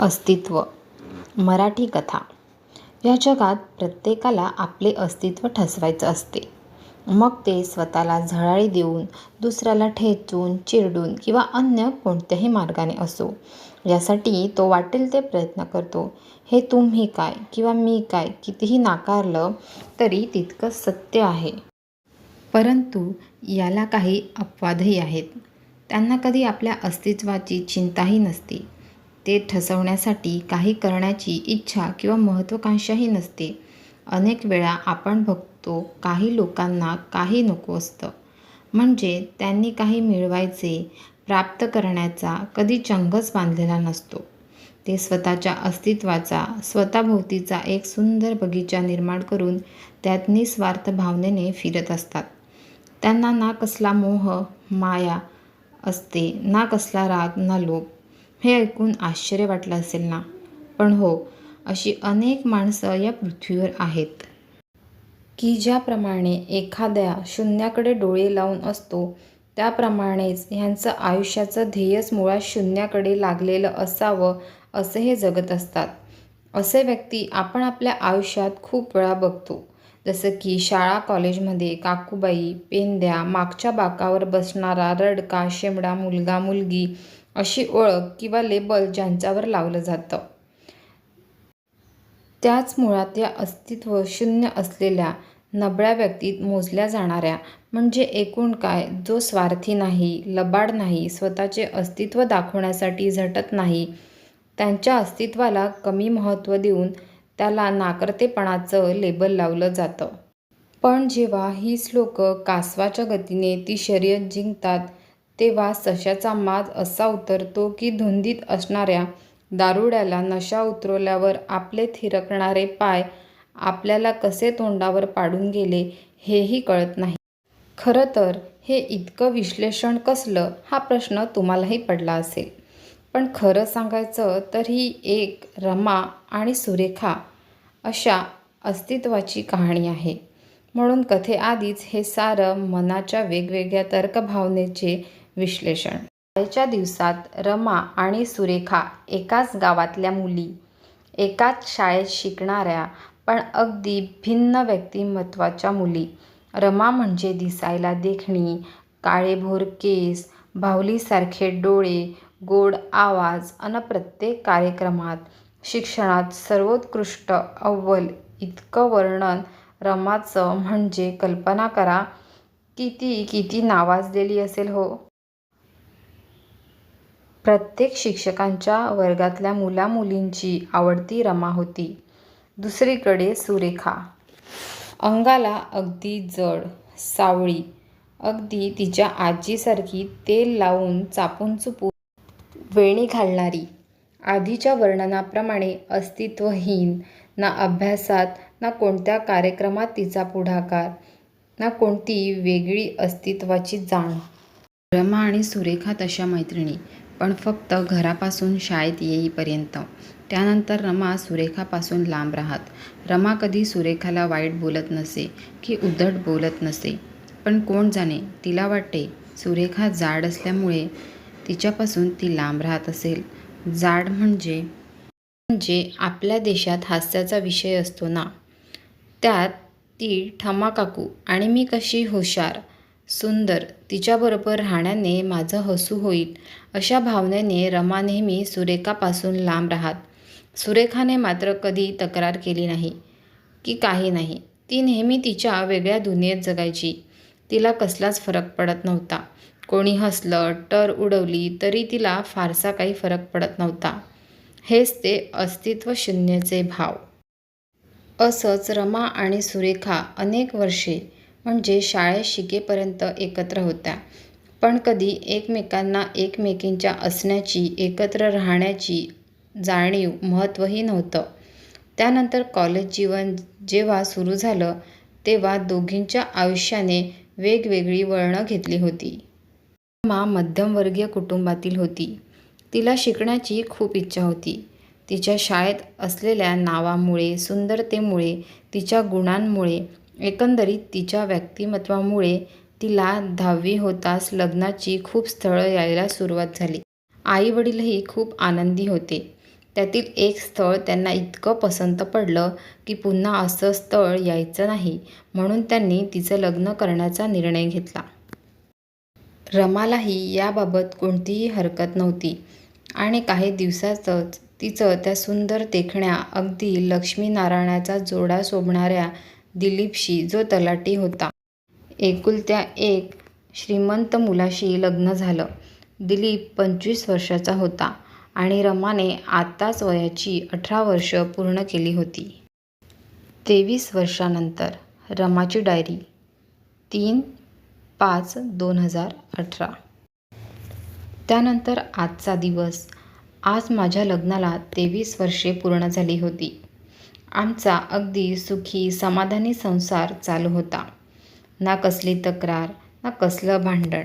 अस्तित्व. मराठी कथा. या जगात प्रत्येकाला आपले अस्तित्व ठसवायचं असते. मग ते स्वतःला झळाळी देऊन दुसऱ्याला ठेचून चिरडून किंवा अन्य कोणत्याही मार्गाने असो. यासाठी तो वाटेल ते प्रयत्न करतो. हे तुम्ही काय किंवा मी काय कितीही नाकारलं तरी तितकं सत्य आहे. परंतु याला काही अपवादही आहेत. त्यांना कधी आपल्या अस्तित्वाची चिंताही नसते. ते ठसवण्यासाठी काही करण्याची इच्छा किंवा महत्त्वाकांक्षाही नसते. अनेक वेळा आपण बघतो काही लोकांना काही नको असतं. म्हणजे त्यांनी काही मिळवायचे प्राप्त करण्याचा कधी चंगच बांधलेला नसतो. ते स्वतःच्या अस्तित्वाचा स्वतःभोवतीचा एक सुंदर बगीचा निर्माण करून त्यात निस्वार्थ भावनेने फिरत असतात. त्यांना ना कसला मोह माया असते ना कसला राग ना लोभ. हे ऐकून आश्चर्य वाटलं असेल ना? पण हो अशी अनेक माणसं या पृथ्वीवर आहेत. की ज्याप्रमाणे एखाद्या शून्याकडे डोळे लावून असतो त्याप्रमाणेच ह्यांचं आयुष्याचं ध्येयच मुळात शून्याकडे लागलेलं असावं असं हे जगत असतात. असे व्यक्ती आपण आपल्या आयुष्यात खूप वेळा बघतो. जसं की शाळा कॉलेजमध्ये काकूबाई पेंद्या मागच्या बाकावर बसणारा रडका शेमडा मुलगा मुलगी अशी ओळख किंवा लेबल ज्यांच्यावर लावलं जातं. त्याच मुळात या अस्तित्व शून्य असलेल्या नबळ्या व्यक्तीत मोजल्या जाणाऱ्या म्हणजे एकूण काय? जो स्वार्थी नाही लबाड नाही स्वतःचे अस्तित्व दाखवण्यासाठी झटत नाही त्यांच्या अस्तित्वाला कमी महत्त्व देऊन त्याला नाकर्तेपणाचं लेबल लावलं जातं. पण जेव्हा हीच लोकं कासवाच्या गतीने ती शर्यत जिंकतात तेव्हा सशाचा माज असा उतरतो की धुंदीत असणाऱ्या दारुड्याला नशा उतरवल्यावर आपले थिरकणारे पाय आपल्याला कसे तोंडावर पाडून गेले हेही कळत नाही. खरं तर हे इतकं विश्लेषण कसलं हा प्रश्न तुम्हालाही पडला असेल. पण खरं सांगायचं तर ही एक रमा आणि सुरेखा अशा अस्तित्वाची कहाणी आहे. म्हणून कथेआधीच हे सारं मनाच्या वेगवेगळ्या तर्कभावनेचे विश्लेषण. शाळेच्या दिवसात रमा आणि सुरेखा एकाच गावातल्या मुली एकाच शाळेत शिकणाऱ्या पण अगदी भिन्न व्यक्तिमत्वाच्या मुली. रमा म्हणजे दिसायला देखणी काळेभोर केस बाहुलीसारखे डोळे गोड आवाज अन प्रत्येक कार्यक्रमात शिक्षणात सर्वोत्कृष्ट अव्वल इतकं वर्णन रमाचं म्हणजे कल्पना करा. किती किती नावाजलेली असेल हो. प्रत्येक शिक्षकांच्या वर्गातल्या मुलामुलींची आवडती रमा होती. दुसरीकडे सुरेखा. अंगाला अगदी जड सावळी. अगदी तिच्या आजीसारखी तेल लावून चापून चुपून वेणी घालणारी. आधीच्या वर्णनाप्रमाणे अस्तित्वहीन ना अभ्यासात ना कोणत्या कार्यक्रमात तिचा पुढाकार ना कोणती वेगळी अस्तित्वाची जाण. रमा आणि सुरेखा तशा मैत्रिणी. पण फक्त घरापासून शाळेत येईपर्यंत. त्यानंतर रमा सुरेखापासून लांब राहत. रमा कधी सुरेखाला वाईट बोलत नसे की उद्धट बोलत नसे. पण कोण जाणे? तिला वाटते सुरेखा जाड असल्यामुळे तिच्यापासून ती लांब राहत असेल. जाड म्हणजे म्हणजे आपल्या देशात हास्याचा विषय असतो ना. त्यात ती ठमा काकू आणि मी कशी हुशार? सुंदर तिच्याबरोबर राहण्याने माझं हसू होईल अशा भावनेने रमा नेहमी सुरेखापासून लांब राहत. सुरेखाने मात्र कधी तक्रार केली नाही की काही नाही. ती नेहमी तिच्या वेगळ्या दुनियेत जगायची. तिला कसलाच फरक पडत नव्हता. कोणी हसलं टर उडवली तरी तिला फारसा काही फरक पडत नव्हता. हेच ते अस्तित्व शून्यचे भाव. असंच रमा आणि सुरेखा अनेक वर्षे म्हणजे शाळेत शिकेपर्यंत एकत्र होत्या. पण कधी एकमेकांना एकमेकींच्या असण्याची एकत्र राहण्याची जाणीव महत्त्वही नव्हतं. त्यानंतर कॉलेज जीवन जेव्हा सुरू झालं तेव्हा दोघींच्या आयुष्याने वेगवेगळी वळणं घेतली होती. मा मध्यमवर्गीय कुटुंबातील होती. तिला शिकण्याची खूप इच्छा होती. तिच्या शाळेत असलेल्या नावामुळे सुंदरतेमुळे तिच्या गुणांमुळे एकंदरीत तिच्या व्यक्तिमत्वामुळे तिला दहावी होताच लग्नाची खूप स्थळं यायला सुरुवात झाली. आईवडीलही खूप आनंदी होते. त्यातील एक स्थळ त्यांना इतकं पसंत पडलं की पुन्हा असं स्थळ यायचं नाही म्हणून त्यांनी तिचं लग्न करण्याचा निर्णय घेतला. रमालाही याबाबत कोणतीही हरकत नव्हती आणि काही दिवसातच तिचं त्या सुंदर देखण्या अगदी लक्ष्मीनारायणाचा जोडा शोभणाऱ्या दिलीपशी जो तलाठी होता. एकुलत्या एक श्रीमंत मुलाशी लग्न झालं. दिलीप पंचवीस वर्षाचा होता आणि रमाने आत्ताच वयाची अठरा वर्ष पूर्ण केली होती. तेवीस वर्षानंतर रमाची डायरी तीन पाच दोन हजार अठरा. त्यानंतर आजचा दिवस. आज माझ्या लग्नाला तेवीस वर्षे पूर्ण झाली होती. आमचा अगदी सुखी समाधानी संसार चालू होता. ना कसली तक्रार ना कसलं भांडण.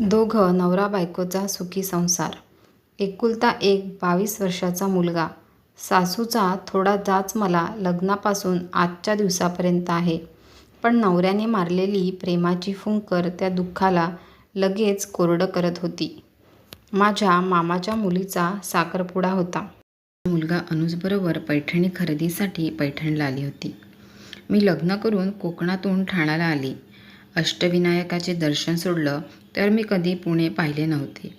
दोघं नवरा बायकोचा सुखी संसार. एकुलता एक बावीस वर्षाचा मुलगा. सासूचा थोडा जाच मला लग्नापासून आजच्या दिवसापर्यंत आहे. पण नवऱ्याने मारलेली प्रेमाची फुंकर त्या दुःखाला लगेच कोरडं करत होती. माझ्या मामाच्या मुलीचा साखरपुडा होता. मुलगा अनुजबरोबर पैठणी खरेदीसाठी पैठणला आली होती. मी लग्न करून कोकणातून ठाण्याला आली. अष्टविनायकाचे दर्शन सोडलं तर मी कधी पुणे पाहिले नव्हते.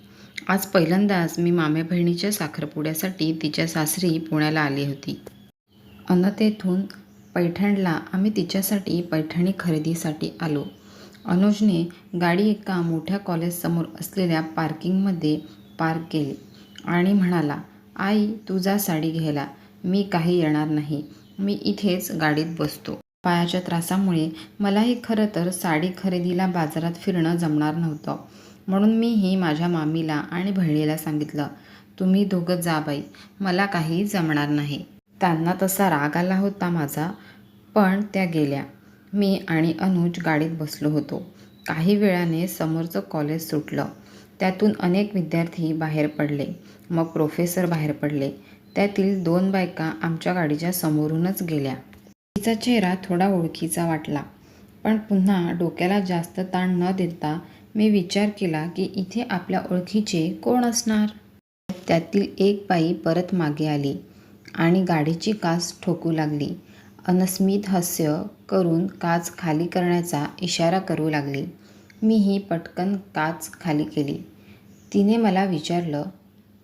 आज पहिल्यांदाच मी मामे बहिणीच्या साखरपुड्यासाठी तिच्या सासरी पुण्याला आली होती. अन तेथून पैठणला आम्ही तिच्यासाठी पैठणी खरेदीसाठी आलो. अनुजने गाडी एका मोठ्या कॉलेजसमोर असलेल्या पार्किंगमध्ये पार्क केली आणि म्हणाला आई तुझा साडी घ्यायला. मी काही येणार नाही. मी इथेच गाडीत बसतो. पायाच्या त्रासामुळे मलाही खरं तर साडी खरेदीला बाजारात फिरणं जमणार नव्हतं. म्हणून मीही माझ्या मामीला आणि बहिणीला सांगितलं तुम्ही दोघं जा बाई. मला काही जमणार नाही. त्यांना तसा राग आला होता माझा पण त्या गेल्या. मी आणि अनुज गाडीत बसलो होतो. काही वेळाने समोरचं कॉलेज सुटलं. त्यातून अनेक विद्यार्थी बाहेर पडले. मग प्रोफेसर बाहेर पडले. त्यातील दोन बायका आमच्या गाडीच्या समोरूनच गेल्या. तिचा चेहरा थोडा ओळखीचा वाटला. पण पुन्हा डोक्याला जास्त ताण न देता मी विचार केला की इथे आपल्या ओळखीचे कोण असणार? त्यातील एक बाई परत मागे आली आणि गाडीची काच ठोकू लागली. अनस्मित हास्य करून काच खाली करण्याचा इशारा करू लागली. मीही पटकन काच खाली केली. तिने मला विचारलं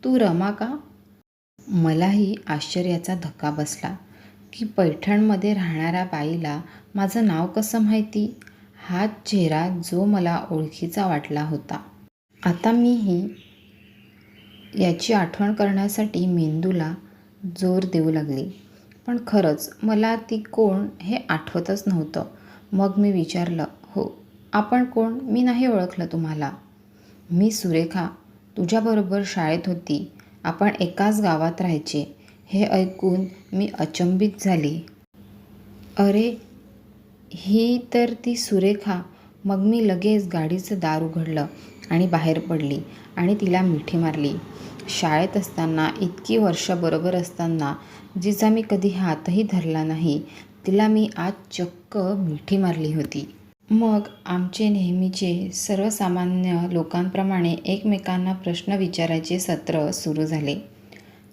तू रमा का? मलाही आश्चर्याचा धक्का बसला की पैठणमध्ये राहणाऱ्या बाईला माझं नाव कसं माहिती? हा चेहरा जो मला ओळखीचा वाटला होता. आता मीही याची आठवण करण्यासाठी मेंदूला जोर देऊ लागली. पण खरंच मला ती कोण हे आठवतच नव्हतं. मग मी विचारलं हो आपण कोण? मी नाही ओळखलं तुम्हाला. मी सुरेखा तुझ्याबरोबर शाळेत होती. आपण एकाच गावात राहायचे. हे ऐकून मी अचंबित झाली. अरे ही तर ती सुरेखा. मग मी लगेच गाडीचं दार उघडलं आणि बाहेर पडली आणि तिला मिठी मारली. शाळेत असताना इतकी वर्ष बरोबर असताना जिचा मी कधी हातही धरला नाही तिला मी आज चक्क मिठी मारली होती. मग आमचे नेहमीचे सर्वसामान्य लोकांप्रमाणे एकमेकांना प्रश्न विचारायचे सत्र सुरू झाले.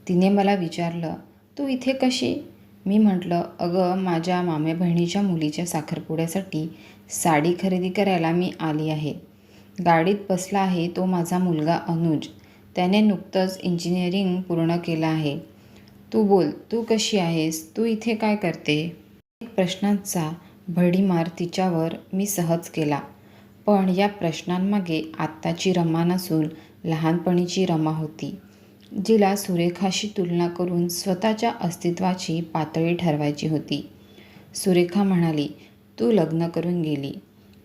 तिने मला विचारलं तू इथे कशी? मी म्हटलं अगं माझ्या मामे बहिणीच्या मुलीच्या साखरपुड्यासाठी साडी खरेदी करायला मी आली आहे. गाडीत बसला आहे तो माझा मुलगा अनुज. त्याने नुकतंच इंजिनिअरिंग पूर्ण केलं आहे. तू बोल तू कशी आहेस? तू इथे काय करते? एक प्रश्नांचा भडीमार तिच्यावर मी सहज केला. पण या प्रश्नांमागे आत्ताची रमा नसून लहानपणीची रमा होती जिला सुरेखाशी तुलना करून स्वतःच्या अस्तित्वाची पातळी ठरवायची होती. सुरेखा म्हणाली तू लग्न करून गेली.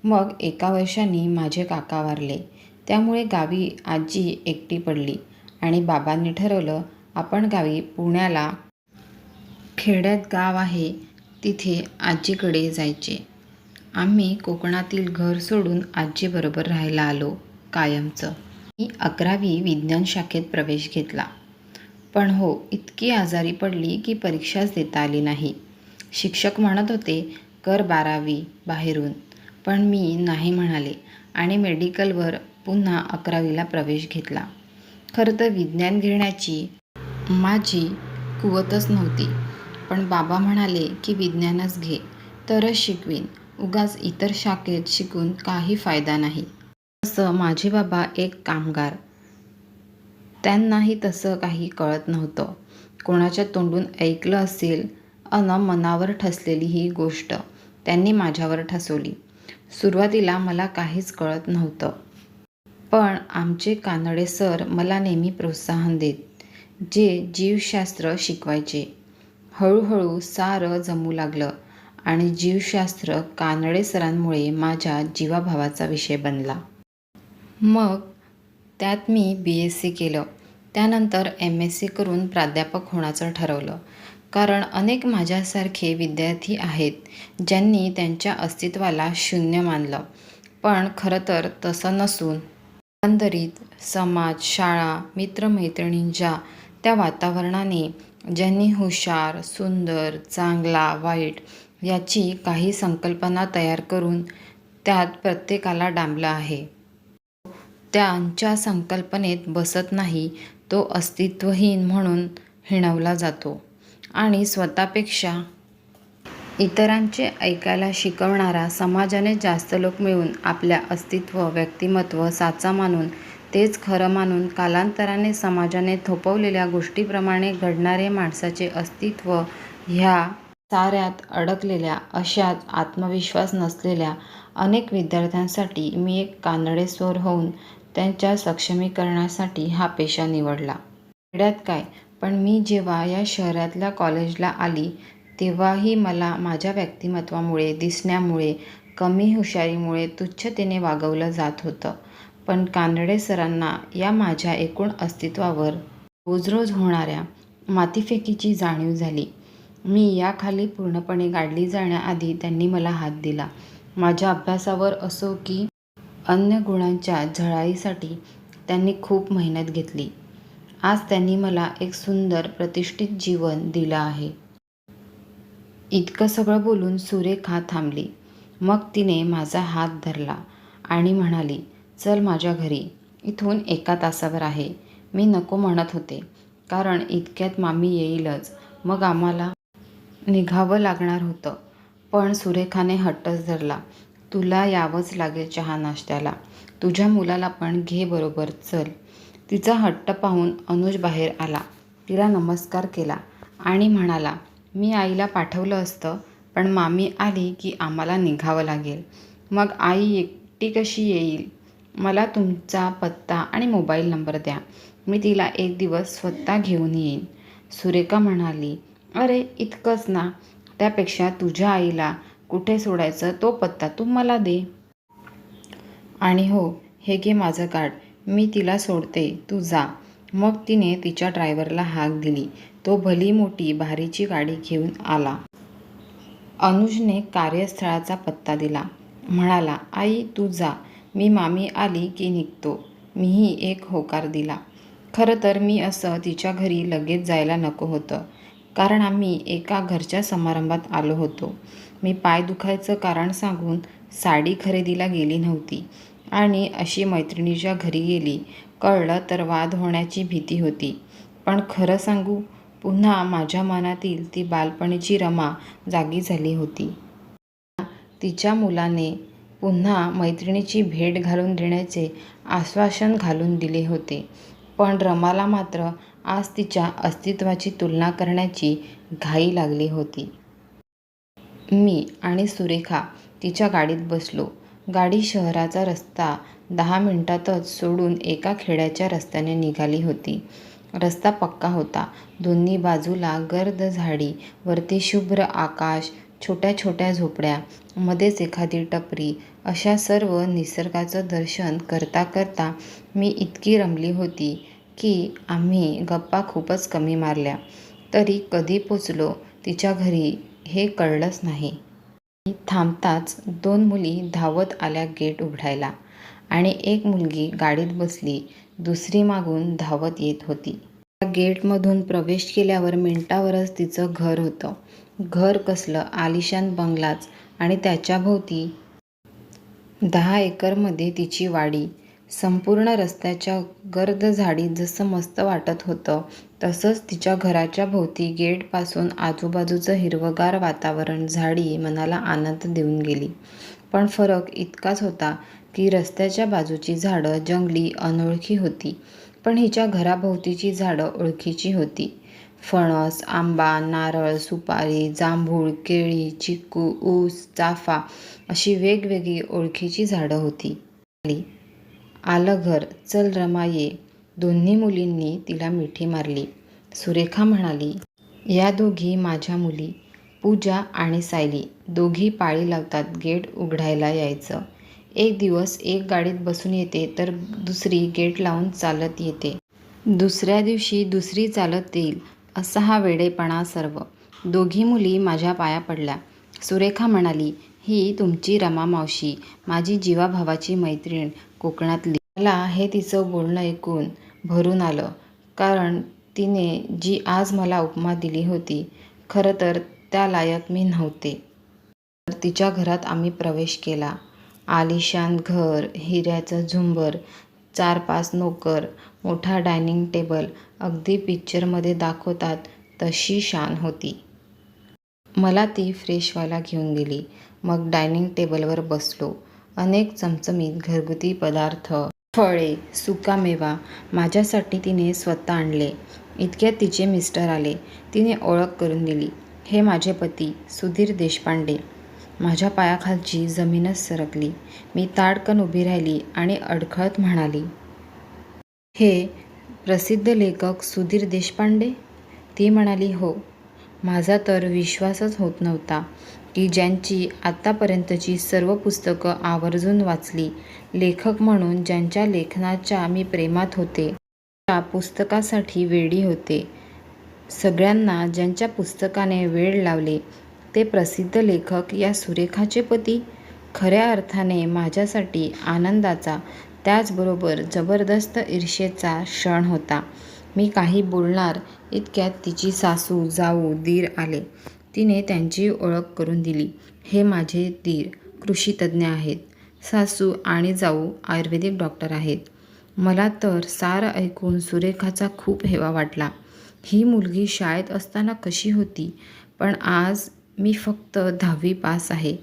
मग एका वर्षांनी माझे काका वारले. त्यामुळे गावी आजी एकटी पडली आणि बाबांनी ठरवलं आपण गावी पुण्याला खेड्यात गाव आहे तिथे आजीकडे जायचे. आम्ही कोकणातील घर सोडून आजीबरोबर राहायला आलो कायमचं. मी अकरावी विज्ञान शाखेत प्रवेश घेतला. पण हो इतकी आजारी पडली की परीक्षाच देता आली नाही. शिक्षक म्हणत होते कर बारावी बाहेरून. पण मी नाही म्हणाले आणि मेडिकलवर पुन्हा अकरावीला प्रवेश घेतला. खरं तर विज्ञान घेण्याची माझी कुवतच नव्हती. पण बाबा म्हणाले की विज्ञानच घे. तरच शिकवीन. उगाच इतर शाखेत शिकून काही फायदा नाही. तसं माझे बाबा एक कामगार. त्यांनाही तसं काही कळत नव्हतं. कोणाच्या तोंडून ऐकलं असेल अन मनावर ठसलेली ही गोष्ट त्यांनी माझ्यावर ठसवली. सुरुवातीला मला काहीच कळत नव्हतं. पण आमचे कानडे सर मला नेहमी प्रोत्साहन देत जे जीवशास्त्र शिकवायचे. हळूहळू सारं जमू लागलं आणि जीवशास्त्र कानडे सरांमुळे माझ्या जीवाभावाचा विषय बनला. मग त्यात मी बी एस सी केलं. त्यानंतर एम एस सी करून प्राध्यापक होण्याचं ठरवलं. कारण अनेक माझ्यासारखे विद्यार्थी आहेत ज्यांनी त्यांच्या अस्तित्वाला शून्य मानलं. पण खरं तर तसं नसून एकंदरीत समाज शाळा मित्रमैत्रिणींच्या त्या वातावरणाने ज्यांनी हुशार सुंदर चांगला वाईट याची काही संकल्पना तयार करून त्यात प्रत्येकाला डांबलं आहे. त्यांच्या संकल्पनेत बसत नाही तो अस्तित्वहीन म्हणून हिणवला जातो आणि स्वतःपेक्षा इतरांचे ऐकायला शिकवणारा समाजाने जास्त लोक मिळून आपल्या अस्तित्व व्यक्तिमत्व साचा मानून तेच खरं मानून कालांतराने समाजाने थोपवलेल्या गोष्टीप्रमाणे घडणारे माणसाचे अस्तित्व ह्या साऱ्यात अडकलेल्या अशाच आत्मविश्वास नसलेल्या अनेक विद्यार्थ्यांसाठी मी एक कानडे स्वर होऊन त्यांच्या सक्षमीकरणासाठी हा पेशा निवडला. वेड्यात काय? पण मी जेव्हा या शहरातल्या कॉलेजला आली तेव्हाही मला माझ्या व्यक्तिमत्वामुळे दिसण्यामुळे कमी हुशारीमुळे तुच्छतेने वागवलं जात होतं. पण कानडे सरांना या माझ्या एकूण अस्तित्वावर रोज रोज होणाऱ्या मातीफेकीची जाणीव झाली. मी याखाली पूर्णपणे गाडली जाण्याआधी त्यांनी मला हात दिला. माझ्या अभ्यासावर असो की अन्य गुणांच्या झळाईसाठी त्यांनी खूप मेहनत घेतली. आज त्यांनी मला एक सुंदर प्रतिष्ठित जीवन दिलं आहे. इतकं सगळं बोलून सुरेखा थांबली. मग तिने माझा हात धरला आणि म्हणाली चल माझ्या घरी. इथून एका तासावर आहे. मी नको म्हणत होते. कारण इतक्यात मामी येईलच. मग आम्हाला निघावं लागणार होतं. पण सुरेखाने हट्टच धरला. तुला यावंच लागेल चहा नाश्त्याला. तुझ्या मुलाला पण घे बरोबर चल. तिचा हट्ट पाहून अनुज बाहेर आला. तिला नमस्कार केला आणि म्हणाला मी आईला पाठवलं असतं पण मामी आली की आम्हाला निघावं लागेल. मग आई एकटी कशी येईल? मला तुमचा पत्ता आणि मोबाईल नंबर द्या. मी तिला एक दिवस स्वतः घेऊन येईन. सुरेखा म्हणाली अरे इतकंच ना. त्यापेक्षा तुझ्या आईला कुठे सोडायचं तो पत्ता तू मला दे. आणि हो हे घे माझं कार्ड. मी तिला सोडते. तू जा. मग तिने तिच्या ड्रायव्हरला हाक दिली. तो भली मोठी भारीची गाडी घेऊन आला. अनुजने कार्यस्थळाचा पत्ता दिला. म्हणाला आई तू जा. मी मामी आली की निघतो. मीही एक होकार दिला. खरं तर मी असं तिच्या घरी लगेच जायला नको होतं. कारण आम्ही एका घरच्या समारंभात आलो होतो. मी पाय दुखायचं कारण सांगून साडी खरेदीला गेली नव्हती. आणि अशी मैत्रिणीच्या घरी गेली. कळलं तर वाद होण्याची भीती होती. पण खरं सांगू पुन्हा माझ्या मनातील ती बालपणीची रमा जागी झाली होती. तिच्या मुलाने पुन्हा मैत्रिणीची भेट घालून देण्याचे आश्वासन घालून दिले होते. पण रमाला मात्र आज तिच्या अस्तित्वाची तुलना करण्याची घाई लागली होती. मी आणि सुरेखा तिच्या गाडीत बसलो. गाडी शहराचा रस्ता दहा मिनिटातच सोडून एका खेड्याच्या रस्त्याने निघाली होती. रस्ता पक्का होता. दोन्ही बाजूला गर्द झाडी वरती शुभ्र आकाश छोट्या छोट्या झोपड्या मध्येच एखादी टपरी अशा सर्व निसर्गाचं दर्शन करता करता मी इतकी रमली होती की आम्ही गप्पा खूपच कमी मारल्या. तरी कधी पोचलो तिच्या घरी हे कळलंच नाही. थांबताच दोन मुली धावत आल्या गेट उघडायला आणि एक मुलगी गाडीत बसली दुसरी मागून धावत येत होती. त्या गेटमधून प्रवेश केल्यावर मिनिटावरच तिचं घर होतं. घर कसलं आलिशान बंगलाच आणि त्याच्याभोवती दहा एकरमध्ये तिची वाडी संपूर्ण रस्त्याच्या गर्द झाडीत जसं मस्त वाटत होतं तसंच तिच्या घराच्या भोवती गेटपासून आजूबाजूचं हिरवंगार वातावरण झाडी मनाला आनंद देऊन गेली. पण फरक इतकाच होता की रस्त्याच्या बाजूची झाडं जंगली, अनोळखी होती. पण हिच्या घराभोवतीची झाडं ओळखीची होती. फणस, आंबा, नारळ, सुपारी, जांभूळ, केळी, चिकू, ऊस, चाफा अशी वेगवेगळी ओळखीची झाडं होती. म्हणाली, आलं घर, चल रमा ये. दोन्ही मुलींनी तिला मिठी मारली. सुरेखा म्हणाली, या दोघी माझ्या मुली. पूजा आणि सायली. दोघी पाळी लावतात गेट उघडायला यायचं. एक दिवस एक गाडीत बसून येते तर दुसरी गेट लावून चालत येते. दुसऱ्या दिवशी दुसरी चालत येईल असा हा वेडेपणा सर्व. दोघी मुली माझ्या पाया पडल्या. सुरेखा म्हणाली, ही तुमची रमा मावशी, माझी जीवाभावाची मैत्रीण कोकणातली. मला हे तिचं बोलणं ऐकून भरून आलं. कारण तिने जी आज मला उपमा दिली होती, खरं तर त्या लायक मी नव्हते. तर तिच्या घरात आम्ही प्रवेश केला. आलिशान घर, हिऱ्याचं झुंबर, चार-पाच नोकर, मोठा डायनिंग टेबल अगदी पिक्चरमध्ये दाखवतात तशी शान होती. मला ती फ्रेश व्हायला घेऊन गेली. मग डायनिंग टेबलवर बसलो. अनेक चमचमीत घरगुती पदार्थ, फळे, सुकामेवा माझ्यासाठी तिने स्वतः आणले. इतक्यात तिचे मिस्टर आले. तिने ओळख करून दिली. हे माझे पती सुधीर देशपांडे. माझ्या पायाखालची जमीनच सरकली. मी ताडकन उभी राहिली आणि अडखळत म्हणाली. हे प्रसिद्ध लेखक सुधीर देशपांडे? ती म्हणाली, हो. माझा तर विश्वासच होत नव्हता की ज्यांची आत्तापर्यंतची सर्व पुस्तकं आवर्जून वाचली, लेखक म्हणून ज्यांच्या लेखनाच्या मी प्रेमात होते, त्या पुस्तकासाठी वेडी होते, सगळ्यांना ज्यांच्या पुस्तकाने वेळ लावले, ते प्रसिद्ध लेखक या सुरेखाचे पती? खऱ्या अर्थाने माझ्यासाठी आनंदाचा त्याचबरोबर जबरदस्त ईर्षेचा क्षण होता. मी काही बोलणार इतक्यात तिची सासू, जाऊ, दीर आले. तिने त्यांची ओळख करून दिली. हे माझे दीर कृषीतज्ञ आहेत. सासू आणि जाऊ आयुर्वेदिक डॉक्टर आहेत. मला तर सारं ऐकून सुरेखाचा खूप हेवा वाटला. ही मुलगी शाळेत असताना कशी होती, पण आज मी फक्त दहावी पास आहे.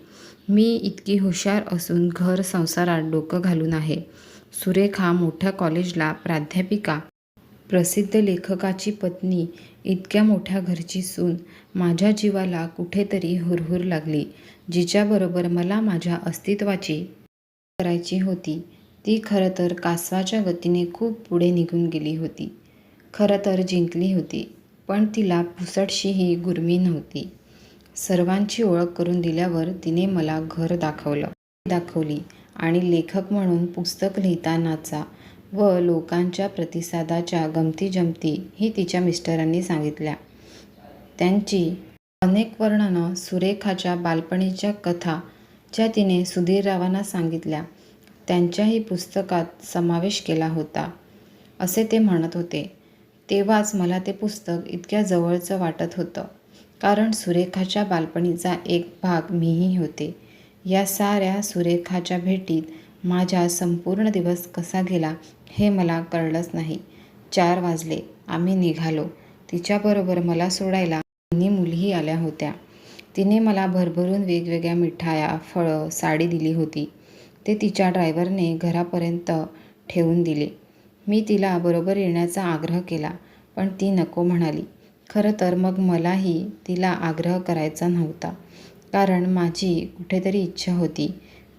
मी इतकी हुशार असून घर-संसारात डोकं घालून आहे. सुरेखा मोठ्या कॉलेजला प्राध्यापिका. प्रसिद्ध लेखकाची पत्नी इतक्या मोठ्या घरची सून माझ्या जीवाला कुठेतरी हुरहुर लागली. जिच्याबरोबर मला माझ्या अस्तित्वाची करायची होती, ती खरं तर कासवाच्या गतीने खूप पुढे निघून गेली होती. खरं तर जिंकली होती. पण तिला पुसटशीही गुरमी नव्हती. सर्वांची ओळख करून दिल्यावर तिने मला घर दाखवलं, दाखवली आणि लेखक म्हणून पुस्तक लिहितानाचा व लोकांच्या प्रतिसादाच्या गमती-जमती ही तिच्या मिस्टरांनी सांगितल्या. त्यांची अनेक वर्णनं, सुरेखाच्या बालपणीच्या कथा ज्या तिने सुधीररावांना सांगितल्या, त्यांच्याही पुस्तकात समावेश केला होता, असे ते म्हणत होते. तेव्हाच मला ते पुस्तक इतक्या जवळचं वाटत होतं. कारण सुरेखाच्या बालपणीचा एक भाग मीही होते. या साऱ्या सुरेखाच्या भेटीत माझा संपूर्ण दिवस कसा गेला हे मला कळलंच नाही. चार वाजले. आम्ही निघालो. तिच्याबरोबर मला सोडायला दोन्ही मुलीही आल्या होत्या. तिने मला भरभरून वेगवेगळ्या मिठाया, फळं, साडी दिली होती. ते तिच्या ड्रायव्हरने घरापर्यंत ठेवून दिले. मी तिला बरोबर येण्याचा आग्रह केला, पण ती नको म्हणाली. खरं तर मग मलाही तिला आग्रह करायचा नव्हता. कारण माझी कुठेतरी इच्छा होती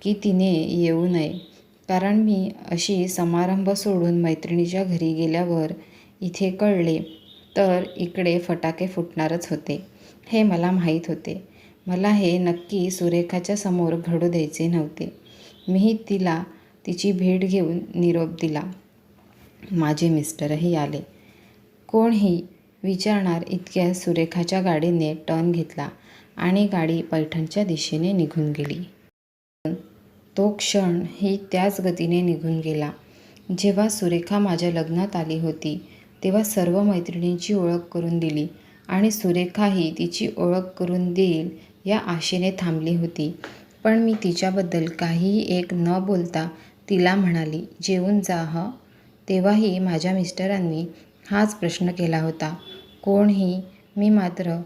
की तिने येऊ नये. कारण मी अशी समारंभ सोडून मैत्रिणीच्या घरी गेल्यावर इथे कळले तर इकडे फटाके फुटणारच होते, हे मला माहीत होते. मला हे नक्की सुरेखाच्या समोर घडू द्यायचे नव्हते. मीही तिला तिची भेट घेऊन निरोप दिला. माझे मिस्टरही आले. कोणही विचारणार इतक्या सुरेखाच्या गाडीने टर्न घेतला आणि गाडी पैठणच्या दिशेने निघून गेली. पण तो क्षण ही त्याच गतीने निघून गेला. जेव्हा सुरेखा माझ्या लग्नात आली होती, तेव्हा सर्व मैत्रिणींची ओळख करून दिली आणि सुरेखाही तिची ओळख करून देईल या आशेने थांबली होती. पण मी तिच्याबद्दल काहीही एक न बोलता तिला म्हणाली, जेवून जा हं. तेव्हाही माझ्या मिस्टरांनी हाच प्रश्न केला होता. कोणही मी मात्र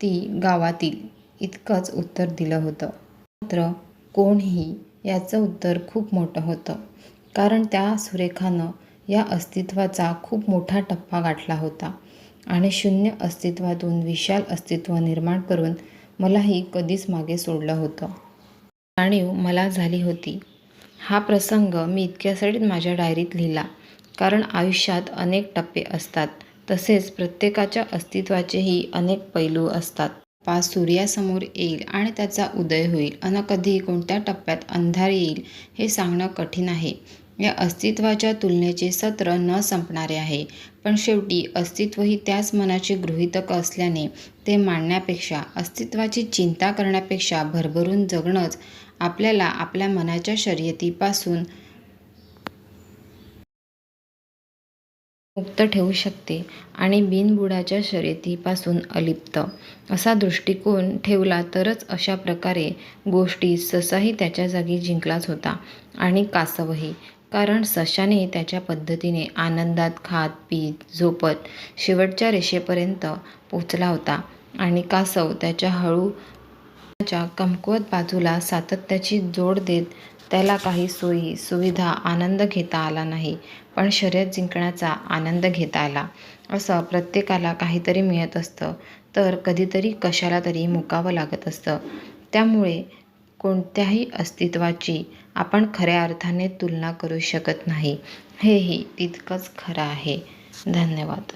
ती गावातील इतकंच उत्तर दिलं होतं. मात्र कोणही याचं उत्तर खूप मोठं होतं. कारण त्या सुरेखानं या अस्तित्वाचा खूप मोठा टप्पा गाठला होता आणि शून्य अस्तित्वातून विशाल अस्तित्व निर्माण करून मलाही कधीच मागे सोडलं होतं. जाणीव मला झाली होती. हा प्रसंग मी इतक्यासाठीच माझ्या डायरीत लिहिला. कारण आयुष्यात अनेक टप्पे असतात. तसेच प्रत्येकाच्या अस्तित्वाचेही अनेक पैलू असतात. पाच सूर्यासमोर येईल आणि त्याचा उदय होईल अन कधी कोणत्या टप्प्यात अंधार येईल हे सांगणं कठीण आहे. या अस्तित्वाच्या तुलनेचे सत्र न संपणारे आहे. पण शेवटी अस्तित्वही त्याच मनाचे गृहीतक असल्याने ते मांडण्यापेक्षा, अस्तित्वाची चिंता करण्यापेक्षा भरभरून जगणंच आपल्याला आपल्या मनाच्या शर्यतीपासून मुक्त ठेवू शकते आणि बिनबुडाच्या शर्यतीपासून अलिप्त. असा दृष्टिकोन ठेवला तरच अशा प्रकारे गोष्टी ससाही त्याच्या जागी जिंकलाच होता आणि कासवही. कारण सशाने त्याच्या पद्धतीने आनंदात खात पीत झोपत शेवटच्या रेषेपर्यंत पोचला होता आणि कासव त्याच्या हळू कमकुवत बाजूला सातत्याची जोड देत त्याला काही सोयी सुविधा आनंद घेता आला नाही पण शर्यत जिंकण्याचा आनंद घेता आला. असं प्रत्येकाला काहीतरी मिळत असतं तर कधीतरी कशाला तरी मुकावं लागत असतं. त्यामुळे कोणत्याही अस्तित्वाची आपण खऱ्या अर्थाने तुलना करू शकत नाही हेही तितकंच खरं आहे. धन्यवाद.